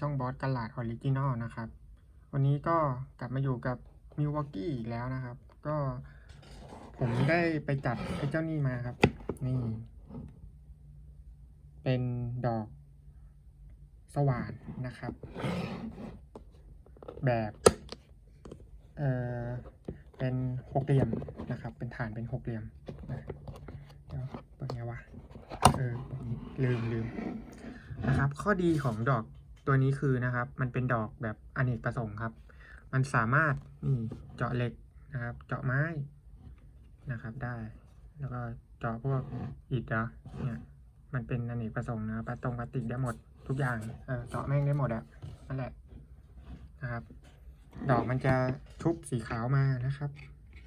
ช่องบอสกริจินอลนะครับ วันนี้ก็กลับมาอยู่กับมิว w อกกี้อีกแล้วนะครับ ก็ผมได้ไปจัดไอ้เจ้านี่มาครับ นี่ เป็นดอกสว่านนะครับ แบบเออเป็นหกเหลี่ยมนะครับ เป็นฐานเป็นหกเหลี่ยมเดี๋ยวเปิดไงวะเออลืมลืมนะครับ ข้อดีของดอก ตัวนี้คือนะครับ มันเป็นดอกแบบอเนกประสงค์ครับ มันสามารถนี่เจาะเหล็กนะครับ เจาะไม้นะครับได้ แล้วก็เจาะพวกอิฐนะเนี่ย มันเป็นอเนกประสงค์นะปลาตรงพลาสติกได้หมดทุกอย่าง เออเจาะแม่งได้หมดอะนั่นแหละนะครับ ดอกมันจะชุบสีขาวมานะครับ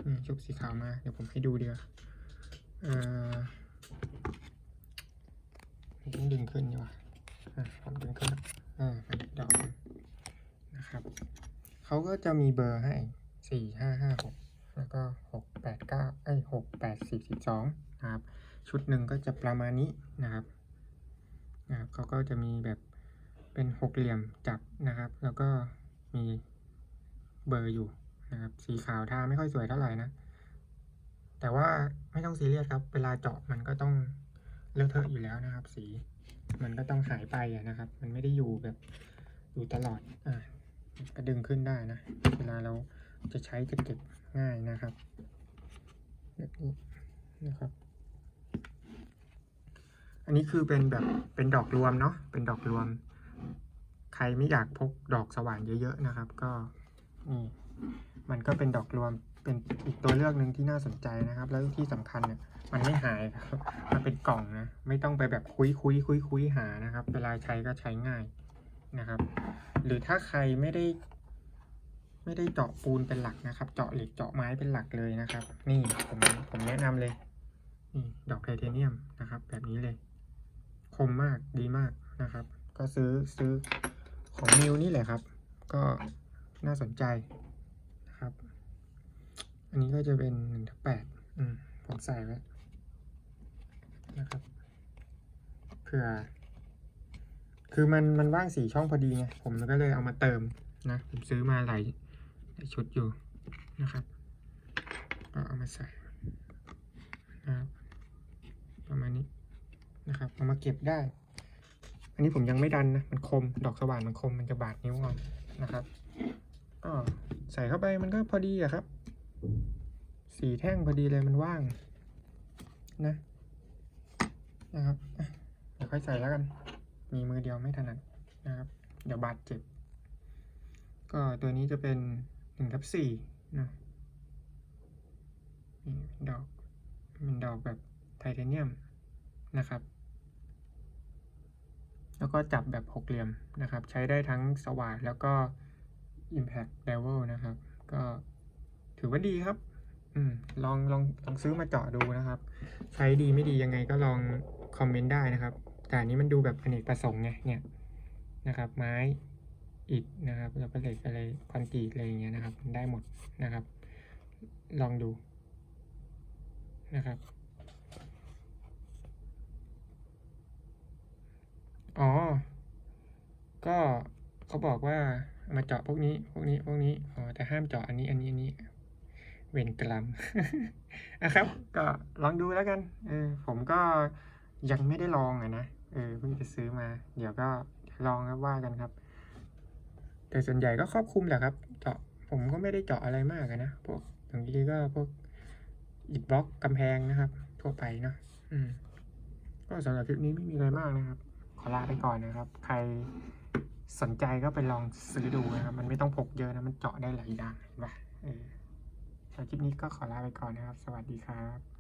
นี่ชุบสีขาวมา เดี๋ยวผมให้ดูเดียวเออต้องดึงขึ้นดีกว่าผมดึงขึ้น อ่ามันดอกมันนะครับเขาก็จะมีเบอร์ให้สี่ห้าห้าหกแล้วก็หกแปดเก้าไอ้หกแปดสิบสิบสองนะครับ ชุดหนึ่งก็จะประมาณนี้นะครับนะครับเขาก็จะมีแบบเป็นหกเหลี่ยมจับนะครับ แล้วก็มีเบอร์อยู่นะครับ สีขาวทาไม่ค่อยสวยเท่าไหร่นะ แต่ว่าไม่ต้องซีเรียสครับ เวลาเจาะมันก็ต้องเลอะเทอะอยู่แล้วนะครับ สี มันก็ต้องหายไปนะครับ มันไม่ได้อยู่แบบอยู่ตลอดอ่าก็ดึงขึ้นได้นะ เวลาเราจะใช้จะเก็บง่ายนะครับแบบนี้นะครับ อันนี้คือเป็นแบบเป็นดอกรวมเนาะเป็นดอกรวม ใครไม่อยากพกดอกสว่านเยอะๆนะครับ ก็นี่มันก็เป็นดอกรวม เป็นอีกตัวเลือกหนึ่งที่น่าสนใจนะครับ แล้วที่สำคัญเนี่ยมันไม่หายครับมันเป็นกล่องนะไม่ต้องไปแบบคุยคุยคุยคุยหานะครับ เวลาใช้ก็ใช้ง่ายนะครับ หรือถ้าใครไม่ได้ ไม่ได้เจาะปูนเป็นหลักนะครับ เจาะเหล็กเจาะไม้เป็นหลักเลยนะครับ นี่ผมผมแนะนำเลยนี่ดอกไทเทเนียมนะครับ แบบนี้เลย คมมากดีมากนะครับ ก็ซื้อซื้อของมิวนี่แหละครับ ก็น่าสนใจ อันนี้ก็จะเป็นหนึ่งทับแปดผมใส่ไว้นะครับเผื่อ คือมันมันว่างสี่ช่องพอดีไงผมก็เลยเอามาเติมนะ ผมซื้อมาหลายชุดอยู่นะครับก็เอามาใส่นะครับประมาณนี้นะครับเอามาเก็บได้ อันนี้ผมยังไม่ดันนะ มันคม ดอกสว่านมันคม มันจะบาดนิ้วเอานะครับก็ใส่เข้าไปมันก็พอดีอะครับ สีแท่งพอดีเลยมันว่าง นะนะครับเดี๋ยวค่อยใส่แล้วกัน มีมือเดียวไม่ถนัดนะครับ เดี๋ยวบาดเจ็บ ก็ตัวนี้จะเป็นหนึ่งทับสี่นะนี่เป็นดอกเป็นดอกแบบไทเทเนียมนะครับ แล้วก็จับแบบหกเหลี่ยมนะครับ ใช้ได้ทั้งสว่านแล้วก็ Impact Level นะครับ ก็ ถือว่าดีครับ อืมลองลองลองซื้อมาเจาะดูนะครับ ใช้ดีไม่ดียังไงก็ลองคอมเมนต์ได้นะครับ แต่อันนี้มันดูแบบอเนกประสงค์ไงเนี่ยนะครับ ไม้อิฐนะครับแล้วก็เหล็กอะไรคอนกรีตอะไรอย่างเงี้ยนะครับ ได้หมดนะครับ ลองดูนะครับอ๋อ ก็เขาบอกว่ามาเจาะพวกนี้ พวกนี้ พวกนี้ อ๋อ แต่ห้ามเจาะอันนี้ อันนี้ อันนี้ เวนกลัมอะครับ ก็ลองดูแล้วกัน เออ ผมก็ยังไม่ได้ลองอะนะ เออ เพิ่งจะซื้อมา เดี๋ยวก็ลองครับว่ากันครับ แต่ส่วนใหญ่ก็ครอบคลุมแหละครับ เจาะ ผมก็ไม่ได้เจาะอะไรมากนะ พวกอย่างนี้ก็พวกอิฐบล็อกกำแพงนะครับ ทั่วไปเนาะ อืม ก็สำหรับคลิปนี้ไม่มีอะไรมากนะครับ ขอลาไปก่อนนะครับ ใครสนใจก็ไปลองซื้อดูนะครับ มันไม่ต้องพกเยอะนะ มันเจาะได้หลายอย่างเห็นปะเออ สำหรับคลิปนี้ก็ขอลาไปก่อนนะครับ สวัสดีครับ